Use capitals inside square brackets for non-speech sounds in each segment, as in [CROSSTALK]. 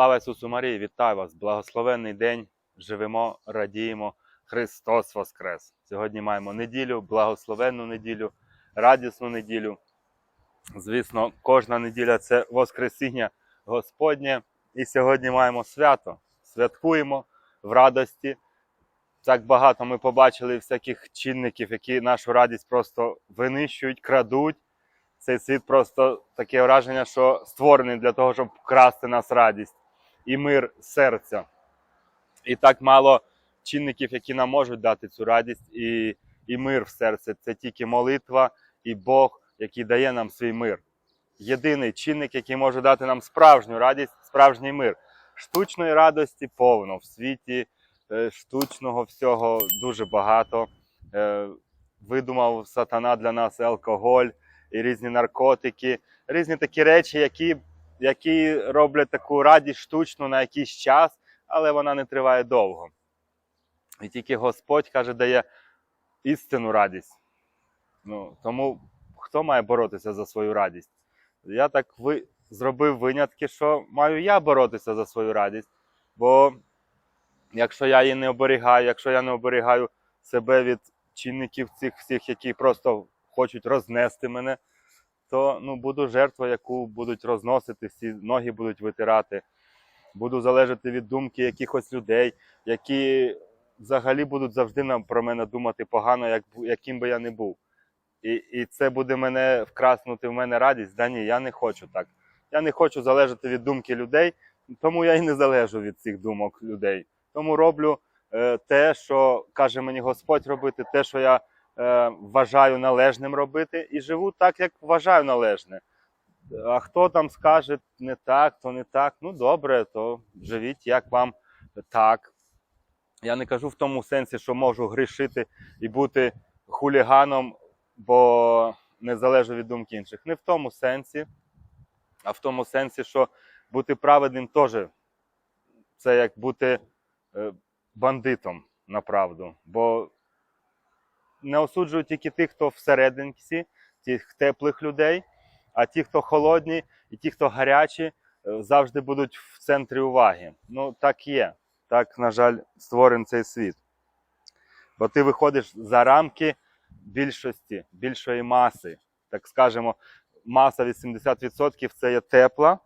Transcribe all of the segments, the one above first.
Слава Ісусу Марії! Вітаю вас! Благословенний день! Живемо, радіємо! Христос Воскрес! Сьогодні маємо неділю, благословенну неділю, радісну неділю. Звісно, кожна неділя це Воскресіння Господнє. І сьогодні маємо свято. Святкуємо в радості. Так багато ми побачили всяких чинників, які нашу радість просто винищують, крадуть. Цей світ просто таке враження, що створений для того, щоб вкрасти нас радість і мир серця. І так мало чинників, які нам можуть дати цю радість і, і мир в серці. Це тільки молитва і Бог, який дає нам свій мир. Єдиний чинник, який може дати нам справжню радість, справжній мир. Штучної радості повно в світі, е, штучного всього дуже багато. Е, Видумав сатана для нас алкоголь, і різні наркотики, різні такі речі, які, які роблять таку радість штучну на якийсь час, але вона не триває довго. І тільки Господь каже, дає істинну радість. Ну, тому хто має боротися за свою радість? Я так ви... зробив винятки, що маю я боротися за свою радість. Бо якщо я її не оберігаю, якщо я не оберігаю себе від чинників цих всіх, які просто хочуть рознести мене, то ну, буду жертвою, яку будуть розносити, всі ноги будуть витирати. Буду залежати від думки якихось людей, які взагалі будуть завжди про мене думати погано, як, яким би я не був. І, і це буде мене вкраснути в мене радість. Да ні, я не хочу так. Я не хочу залежати від думки людей, тому я і не залежу від цих думок людей. Тому роблю е, те, що каже мені Господь робити, те, що я вважаю належним робити, і живу так, як вважаю належне. А хто там скаже не так, то не так. Ну добре, то живіть як вам так. Я не кажу в тому сенсі, що можу грішити і бути хуліганом, бо не залежу від думки інших. Не в тому сенсі, а в тому сенсі, що бути праведним теж це як бути е, бандитом на правду. Бо не осуджують тільки тих, хто всерединці, тих теплих людей, а ті, хто холодні, і ті, хто гарячі, е, завжди будуть в центрі уваги. Ну, так є. Так, на жаль, створений цей світ. Бо ти виходиш за рамки більшості, більшої маси. Так скажемо, маса 80% це є тепла.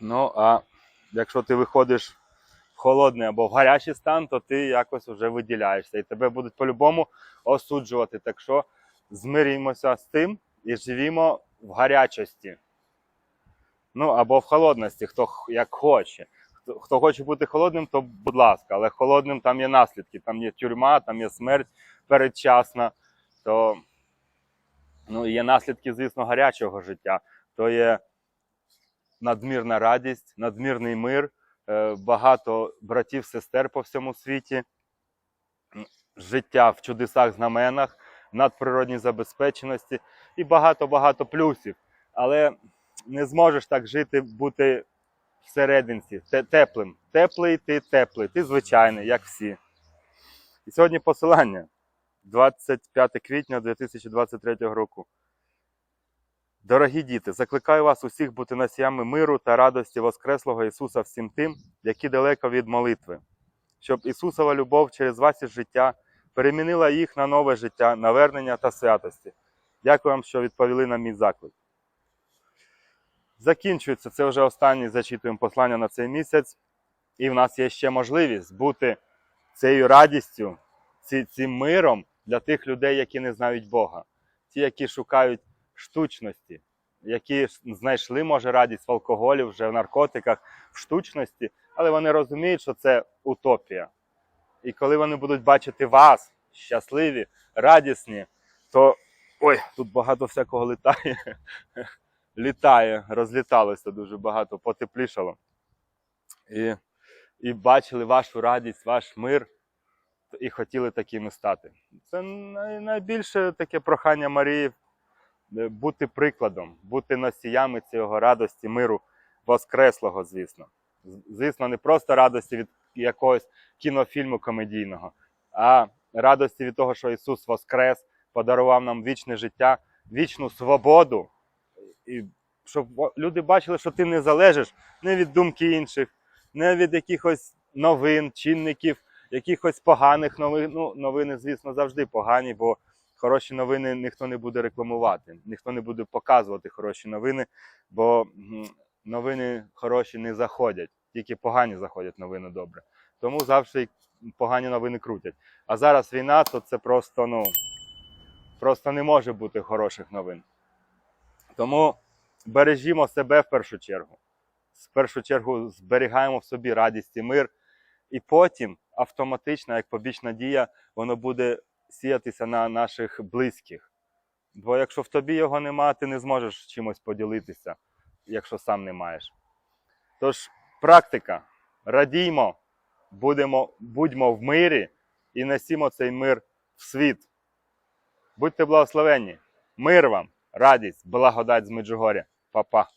Ну, а якщо ти виходиш холодний або в гарячий стан, то ти якось вже виділяєшся. І тебе будуть по-любому осуджувати. Так що змирімося з тим і живімо в гарячості. Ну, або в холодності, хто як хоче. Хто, хто хоче бути холодним, то будь ласка, але холодним там є наслідки, там є тюрма, там є смерть передчасна, то ну, є наслідки, звісно, гарячого життя. То є надмірна радість, надмірний мир, багато братів, сестер по всьому світі, життя в чудесах, знаменах, надприродній забезпеченості і багато-багато плюсів. Але не зможеш так жити, бути всерединці, теплим. Теплий, ти теплий, ти звичайний, як всі. І сьогодні посилання 25 квітня 2023 року. Дорогі діти, закликаю вас усіх бути носіями миру та радості Воскреслого Ісуса всім тим, які далеко від молитви, щоб Ісусова любов через ваші життя перемінила їх на нове життя, навернення та святості. Дякую вам, що відповіли на мій заклик. Закінчується це вже останнє зачитуємо послання на цей місяць, і в нас є ще можливість бути цією радістю, цим миром для тих людей, які не знають Бога, ті, які шукають штучності, які знайшли, може, радість в алкоголі, вже в наркотиках, в штучності, але вони розуміють, що це утопія. І коли вони будуть бачити вас щасливі, радісні, то ой, тут багато всякого літає. [LAUGHS] Літає, розліталося дуже багато, потеплішало. І, і бачили вашу радість, ваш мир, і хотіли такими стати. Це найбільше таке прохання Марії бути прикладом, бути носіями цього радості, миру, воскреслого, звісно. Звісно, не просто радості від якогось кінофільму комедійного, а радості від того, що Ісус Воскрес подарував нам вічне життя, вічну свободу і щоб люди бачили, що ти не залежиш не від думки інших, не від якихось новин, чинників, якихось поганих новин. Ну, новини, звісно, завжди погані, бо хороші новини ніхто не буде рекламувати, ніхто не буде показувати хороші новини, бо новини хороші не заходять, тільки погані заходять новини добре. Тому завжди погані новини крутять. А зараз війна, то це просто, ну, просто не може бути хороших новин. Тому бережімо себе в першу чергу. В першу чергу зберігаємо в собі радість і мир, і потім автоматично, як побічна дія, воно буде сіятися на наших близьких. Бо якщо в тобі його нема, ти не зможеш чимось поділитися, якщо сам не маєш. Тож, практика. Радіймо, будемо, будьмо в мирі і несімо цей мир в світ. Будьте благословенні. Мир вам, радість, благодать з Меджугоря. Па-па.